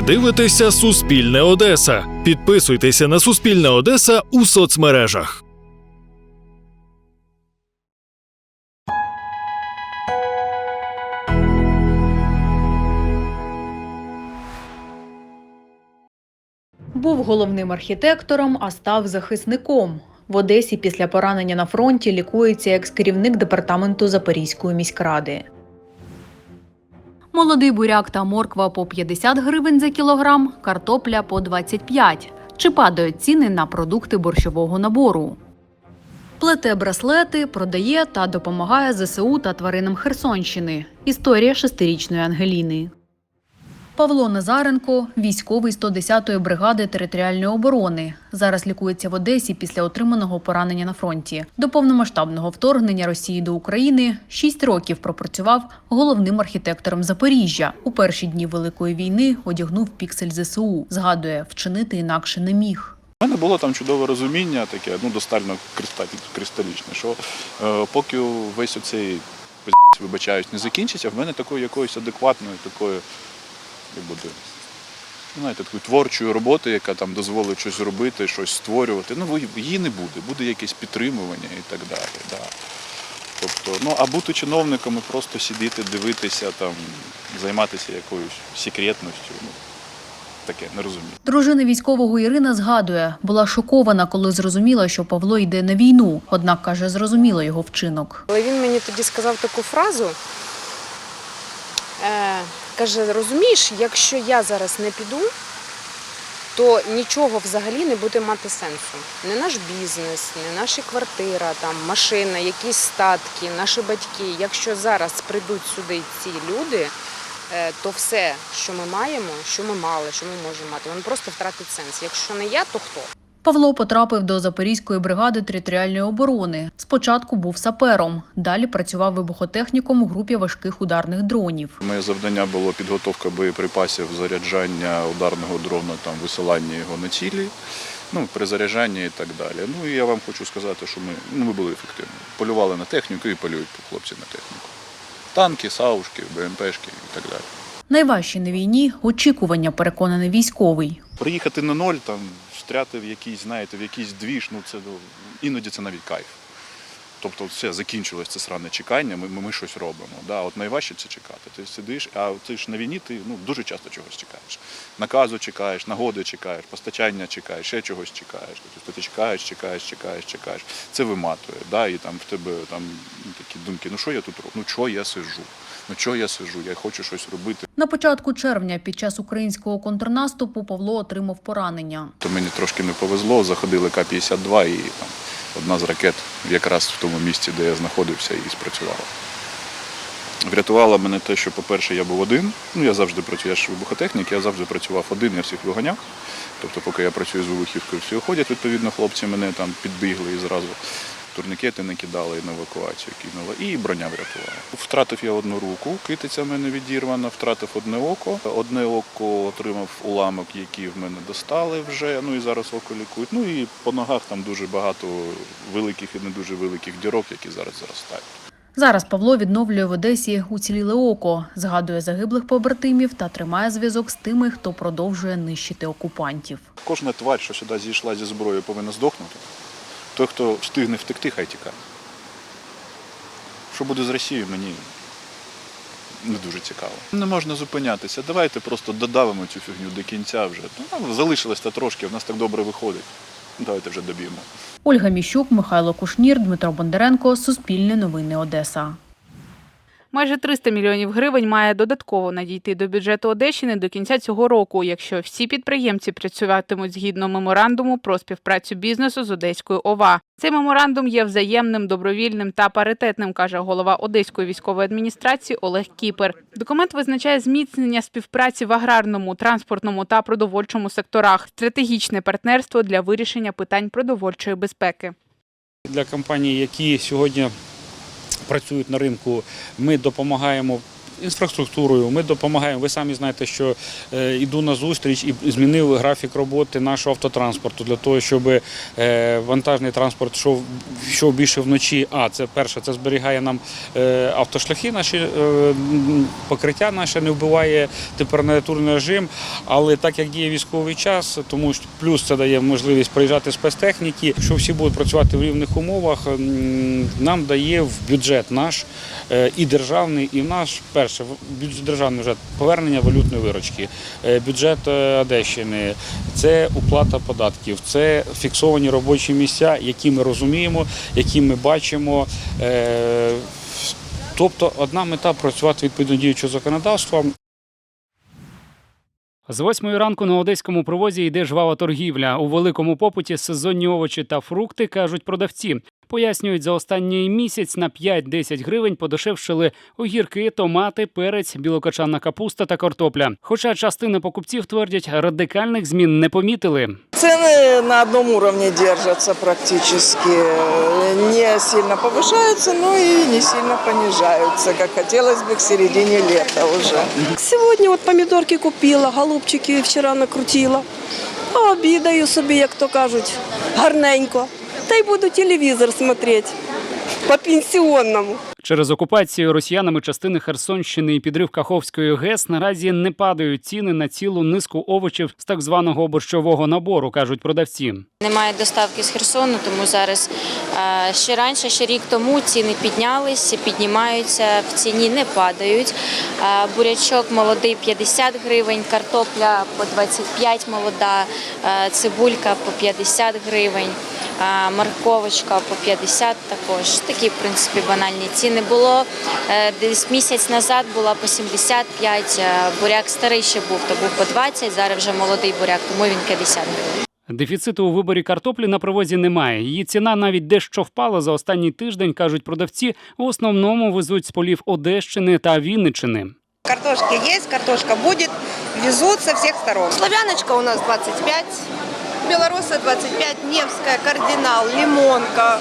Ви дивитеся Суспільне Одеса. Підписуйтеся на Суспільне Одеса у соцмережах. Був головним архітектором, а став захисником. В Одесі після поранення на фронті лікується екс-керівник департаменту Запорізької міськради. Молодий буряк та морква по 50 гривень за кілограм, картопля по 25. Чи падають ціни на продукти борщового набору? Плете браслети, продає та допомагає ЗСУ та тваринам Херсонщини. Історія шестирічної Ангеліни. Павло Назаренко, військовий 110-ї бригади територіальної оборони. Зараз лікується в Одесі після отриманого поранення на фронті. До повномасштабного вторгнення Росії до України шість років пропрацював головним архітектором Запоріжжя. У перші дні Великої війни одягнув піксель ЗСУ. Згадує, вчинити інакше не міг. У мене було там чудове розуміння, таке ну кристаль- кристалічне, що е, поки весь оцей вибачаюсь, не закінчиться, в мене такої якоїсь адекватної, такої, як буде, ну, знаєте, такої творчої роботи, яка там дозволить щось зробити, щось створювати. Ну, її не буде, буде якесь підтримування і так далі. Да. Тобто, ну а бути чиновником і просто сидіти, дивитися, там, займатися якоюсь секретністю, ну, таке, не розумію. Дружина військового Ірина згадує, була шокована, коли зрозуміла, що Павло йде на війну. Однак каже, зрозуміла його вчинок. Але він мені тоді сказав таку фразу. Е, каже, розумієш, якщо я зараз не піду, то нічого взагалі не буде мати сенсу. Не наш бізнес, не наша квартира, там, машина, якісь статки, наші батьки. Якщо зараз прийдуть сюди ці люди, е, то все, що ми маємо, що ми мали, що ми можемо мати, воно просто втратить сенс. Якщо не я, то хто? Павло потрапив до Запорізької бригади територіальної оборони. Спочатку був сапером, далі працював вибухотехніком у групі важких ударних дронів. Моє завдання було підготовка боєприпасів, заряджання ударного дрона, там висилання його на цілі, ну перезаряджання і так далі. Ну і я вам хочу сказати, що ми, ну, ми були ефективні. Полювали на техніку і полюють хлопці на техніку. Танки, саушки, БМПшки і так далі. Найважче на війні очікування, переконаний військовий. Приїхати на ноль, там встряти в якийсь, знаєте, в якийсь двіж, ну це ну, іноді це навіть кайф. Тобто все закінчилось це сране чекання, ми, ми, ми щось робимо. Да? От найважче це чекати. Ти сидиш, а ти ж на війні ти ну, дуже часто чогось чекаєш. Наказу чекаєш, нагоди чекаєш, постачання чекаєш, ще чогось чекаєш. Тобто ти чекаєш, чекаєш, чекаєш, чекаєш. Це виматує. Да? І там в тебе там такі думки, ну що я тут роблю? Ну чого я сижу? Ну чого я сижу? Я хочу щось робити. На початку червня під час українського контрнаступу Павло отримав поранення. То мені трошки не повезло, заходили К-52 і там одна з ракет якраз в тому місці, де я знаходився, і спрацювала. Врятувало мене те, що, по-перше, я був один. Ну, я завжди працюю, я ж вибухотехнік, я завжди працював один, я всіх виганяв. Тобто, поки я працюю з вибухівкою, всі ходять, відповідно, хлопці мене там підбігли і зразу турнікети не кидали і на евакуацію кинули. І броня врятувала. Втратив я одну руку, китиця в мене відірвана, втратив одне око. Одне око отримав уламок, який в мене достали вже. Ну і зараз око лікують. Ну і по ногах там дуже багато великих і не дуже великих дірок, які зараз заростають. Зараз Павло відновлює в Одесі уціліле око, згадує загиблих побратимів та тримає зв'язок з тими, хто продовжує нищити окупантів. Кожна тварь, що сюди зійшла зі зброєю, повинна здохнути. Той, хто встигне втекти, хай тікає. Що буде з Росією, мені не дуже цікаво. Не можна зупинятися. Давайте просто додавимо цю фігню до кінця вже. Ну, залишилось та трошки, в нас так добре виходить. Давайте вже доб'ємо. Ольга Міщук, Михайло Кушнір, Дмитро Бондаренко. Суспільне новини Одеса. Майже 300 мільйонів гривень має додатково надійти до бюджету Одещини до кінця цього року, якщо всі підприємці працюватимуть згідно меморандуму про співпрацю бізнесу з Одеською ОВА. Цей меморандум є взаємним, добровільним та паритетним, каже голова Одеської військової адміністрації Олег Кіпер. Документ визначає зміцнення співпраці в аграрному, транспортному та продовольчому секторах, стратегічне партнерство для вирішення питань продовольчої безпеки. Для компаній, які сьогодні працюють на ринку, ми допомагаємо інфраструктурою. Ми допомагаємо. Ви самі знаєте, що е, йду на зустріч і змінив графік роботи нашого автотранспорту для того, щоб е, вантажний транспорт йшов, більше вночі. А це перше, це зберігає нам е, автошляхи, наші е, покриття наше не вбиває температурний режим. Але так як діє військовий час, тому що плюс це дає можливість приїжджати спецтехніки, що всі будуть працювати в рівних умовах, нам дає в бюджет наш е, і державний, і наш перше державний бюджет повернення валютної виручки, е, бюджет е, Одещини, це уплата податків, це фіксовані робочі місця, які ми розуміємо, які ми бачимо. Е, Тобто одна мета працювати відповідно діючого законодавства. З восьмої ранку на одеському провозі йде жвава торгівля. У великому попиті сезонні овочі та фрукти кажуть продавці. Пояснюють, за останній місяць на 5-10 гривень подешевшили огірки, томати, перець, білокачанна капуста та картопля. Хоча частина покупців твердять, радикальних змін не помітили. Цены на одном уровне держатся практически. Не сильно повышаются, но и не сильно понижаются, как хотелось бы к середине лета уже. Сьогодні от помідорки купила, голубчики вчора накрутила. А обідаю собі, як то кажуть, гарненько. Та й буду телевізор смотрети по пенсіонному. Через окупацію росіянами частини Херсонщини і підрив Каховської ГЕС наразі не падають ціни на цілу низку овочів з так званого борщового набору, кажуть продавці. Немає доставки з Херсону, тому зараз е, ще раніше, ще рік тому ціни піднялись, піднімаються, в ціні не падають. Е, Бурячок молодий 50 гривень, картопля по 25 молода, е, цибулька по 50 гривень. Морковочка по 50 також. Такі, в принципі, банальні ціни. Було е, десь місяць назад була по 75, е, буряк старий ще був, то був по 20, зараз вже молодий буряк, тому він 50 гривень. Дефіциту у виборі картоплі на привозі немає. Її ціна навіть дещо впала за останній тиждень, кажуть продавці. В основному везуть з полів Одещини та Вінничини. Картошки есть, картошка будет, везут со всех сторон. Славяночка у нас 25, белоруса 25, Невская, кардинал, лимонка.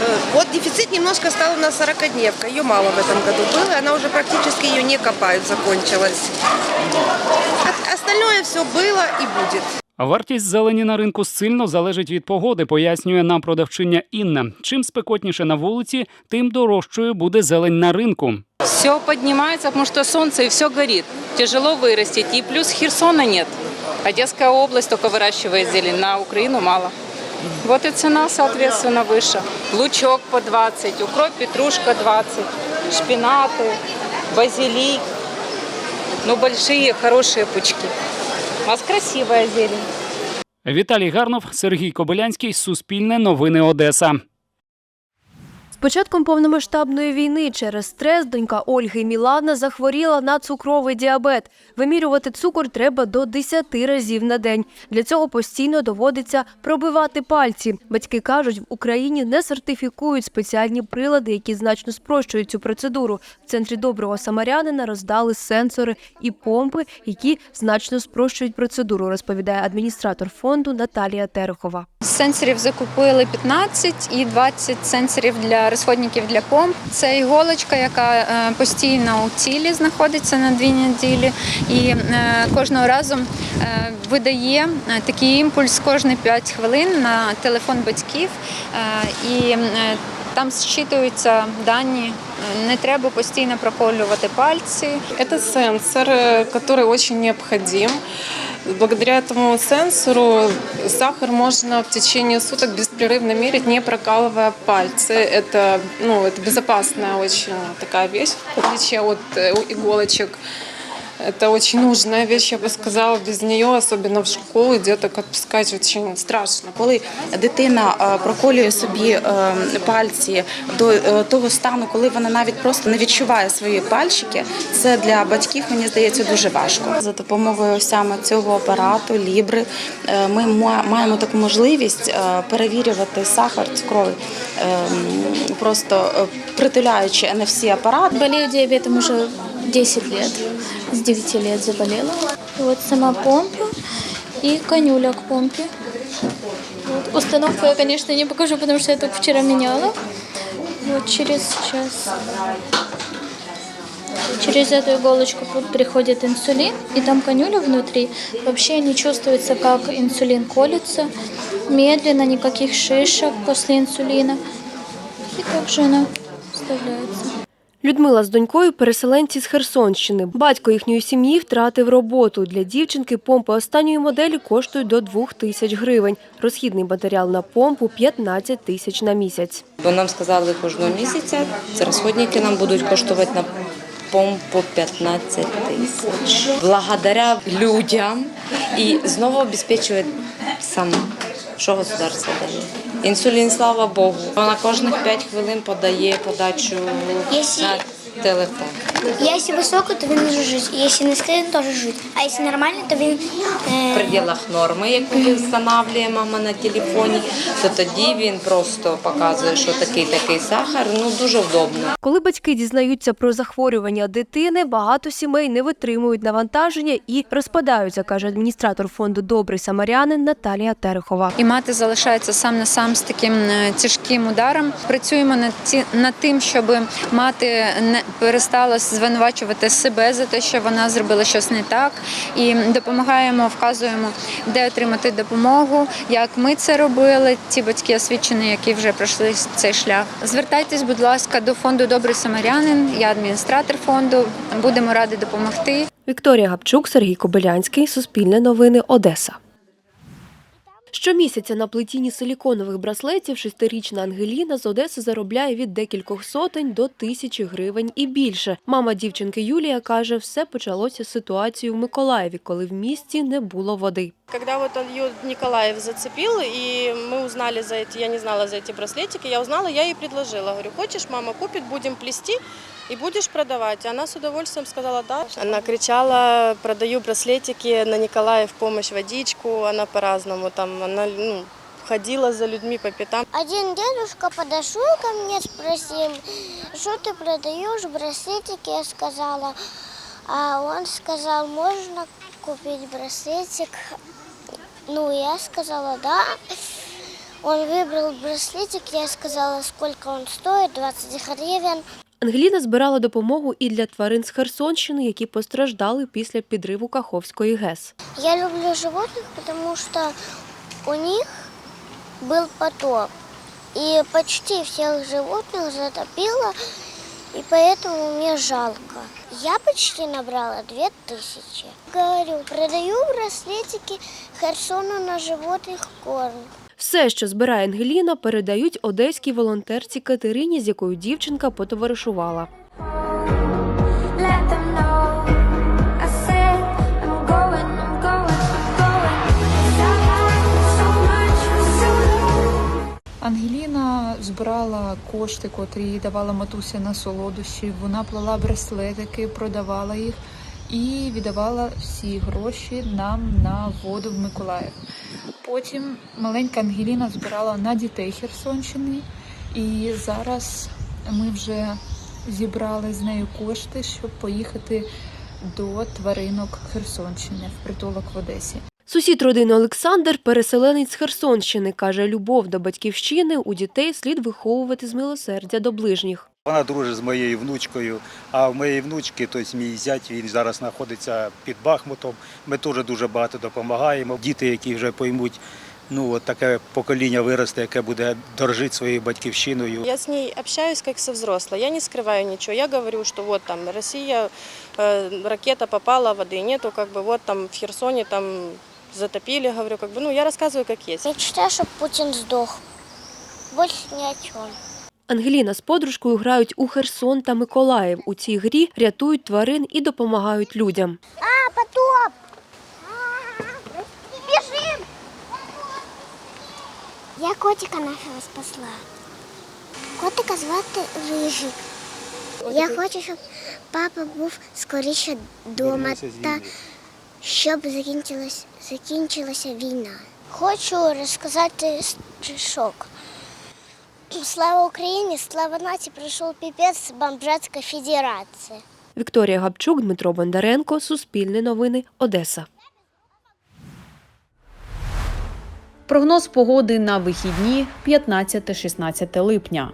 Э, Вот дефицит немножко стал у нас 40-дневка. Ее мало в этом году было, она уже практически ее не копают, закончилась. А- Остальное все было и будет. А Вартість зелені на ринку сильно залежить від погоди, пояснює нам продавчиня Інна. Чим спекотніше на вулиці, тим дорожчою буде зелень на ринку. Все поднимается, потому что солнце и все горит. Тяжело вырастить. И плюс Херсона нет. Одесская область только выращивает зелень, на Украину мало. Вот и цена, соответственно, выше. Лучок по 20, укроп, петрушка 20, шпинаты, базилик. Ну, большие, хорошие пучки. У вас красивая зелень. Віталій Гарнов, Сергій Кобилянський, Суспільне новини Одеса. Початком повномасштабної війни через стрес донька Ольги Мілана захворіла на цукровий діабет. Вимірювати цукор треба до 10 разів на день. Для цього постійно доводиться пробивати пальці. Батьки кажуть, в Україні не сертифікують спеціальні прилади, які значно спрощують цю процедуру. В центрі доброго самарянина роздали сенсори і помпи, які значно спрощують процедуру, розповідає адміністратор фонду Наталія Терехова. Сенсорів закупили 15 і 20 сенсорів для розходників для помп. Це іголочка, яка е, постійно у тілі знаходиться на дві неділі, і е, кожного разу е, видає такий імпульс кожні 5 хвилин на телефон батьків. І там зчитуються дані. Е, Не треба постійно проколювати пальці. Это сенсор, э, который очень необходим. Благодаря этому сенсору сахар можно в течение суток беспрерывно мерить, не прокалывая пальцы. Это, ну, это безопасная очень такая вещь, в отличие от э, иголочек. Это очень нужная вещь, я бы сказала. Без нее, особенно в школу, деток отпускать очень страшно. Коли дитина е, проколює собі е, пальці до е, того стану, коли вона навіть просто не відчуває свої пальчики, це для батьків мені здається дуже важко. За допомогою саме цього апарату Лібри ми маємо таку можливість перевірювати сахар цукровий, е, м, просто притуляючи NFC апарат. Болею диабетом уже 10 лет. С 9 лет заболела. Вот сама помпа и конюля к помпе. Вот. Установку я, конечно, не покажу, потому что я только вчера меняла. Вот через час. через эту иголочку приходит инсулин, и там канюля внутри. Вообще не чувствуется, как инсулин колется. Медленно, никаких шишек после инсулина. И также она вставляется. Людмила з донькою переселенці з Херсонщини. Батько їхньої сім'ї втратив роботу. Для дівчинки помпи останньої моделі коштують до 2 тисяч гривень. Розхідний матеріал на помпу 15 тисяч на місяць. Бо нам сказали кожного місяця, це розходники нам будуть коштувати на помпу 15 тисяч. Благодаря людям і знову обезпечує сама, що государство дає. Інсулін, слава Богу. Вона кожних 5 хвилин подає подачу на телефон. Якщо високо, то він може жити. Якщо низький, він теж жить. А якщо нормально, то він В е, пределах норми, яку ми встановлює мама на телефоні, то тоді він просто показує, що такий такий сахар. Ну дуже вдобно. Коли батьки дізнаються про захворювання дитини, багато сімей не витримують навантаження і розпадаються, каже адміністратор фонду Добрий самарянин Наталія Терехова. І мати залишається сам на сам з таким е, тяжким ударом. Працюємо над ці над тим, щоб мати не перестала звинувачувати себе за те, що вона зробила щось не так, і допомагаємо, вказуємо, де отримати допомогу, як ми це робили. Ті батьки освічені, які вже пройшли цей шлях. Звертайтесь, будь ласка, до фонду Добрий самарянин. Я адміністратор фонду. Будемо раді допомогти. Вікторія Гапчук, Сергій Кобилянський, Суспільне новини, Одеса. Щомісяця на плетінні силіконових браслетів шестирічна Ангеліна з Одеси заробляє від декількох сотень до тисячі гривень і більше. Мама дівчинки Юлія каже, все почалося з ситуації в Миколаєві, коли в місті не було води. Когда вот ее Николаев зацепил, и мы узнали за эти, я не знала за эти браслетики, я узнала, я ей предложила. Говорю, хочешь, мама купит, будем плести и будешь продавать. Она с удовольствием сказала да. Она кричала, продаю браслетики на Николаев помощь водичку, она по-разному там, она ну, ходила за людьми по пятам. один дедушка подошел ко мне, спросил, что ты продаешь браслетики, я сказала. А он сказал, можно купить браслетик. Ну, я сказала, да. Он выбрал браслетик, я сказала, сколько он стоит, 20 гривен. Ангеліна збирала допомогу і для тварин з Херсонщини, які постраждали після підриву Каховської ГЕС. Я люблю животных, потому что у них был потоп. И почти всех животных затопило, и поэтому мне жалко. Я почти набрала две тысячи. Говорю, продаю браслетики Херсону на животных корм. Все, що збирає Ангеліна, передають одеській волонтерці Катерині, з якою дівчинка потоваришувала. Ангеліна збирала кошти, котрі давала матуся на солодощі. Вона плела браслетики, продавала їх і віддавала всі гроші нам на воду в Миколаїв. Потім маленька Ангеліна збирала на дітей Херсонщини, і зараз ми вже зібрали з нею кошти, щоб поїхати до тваринок Херсонщини в притулок в Одесі. Сусід родини Олександр, переселенець з Херсонщини, каже, любов до батьківщини у дітей слід виховувати з милосердя до ближніх. Вона дружить з моєю внучкою, а в моєї внучки, тобто мій зять, він зараз знаходиться під Бахмутом. Ми теж дуже багато допомагаємо. Діти, які вже поймуть, ну от таке покоління виросте, яке буде дорожити своєю батьківщиною. Я с ней общаюсь как со взрослой, я не скрываю ничего. Я говорю, что вот там Россия, э, ракета попала, воды нету, как бы вот там в Херсоне там затопили, говорю, как бы, ну, я рассказываю, как есть. Мечта, чтобы Путин сдох. Больше ни о чем. Ангеліна з подружкою грають у Херсон та Миколаїв. У цій грі рятують тварин і допомагають людям. А, потоп! Бежим! Я котика нашого спасла. Котика звати Рижик. Я хочу, щоб папа був скоріше вдома Вернувся з та війни. щоб закінчилась, закінчилася війна. Хочу розказати стишок. Слава Україні, слава нації, прийшов піпець бомжацька федерація. Вікторія Гапчук, Дмитро Бондаренко, Суспільне новини, Одеса. Прогноз погоди на вихідні 15-16 липня.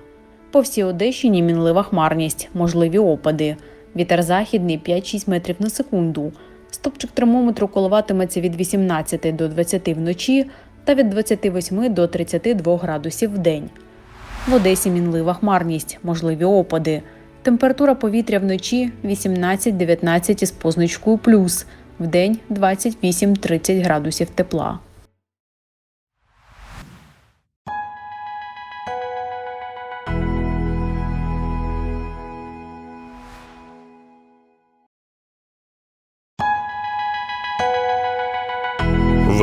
По всій Одещині мінлива хмарність, можливі опади. Вітер західний 5-6 метрів на секунду. Стопчик термометру коливатиметься від 18 до 20 вночі та від 28 до 32 градусів в день. В Одесі мінлива хмарність, можливі опади. Температура повітря вночі 18-19 із позначкою плюс, в день 28-30 градусів тепла.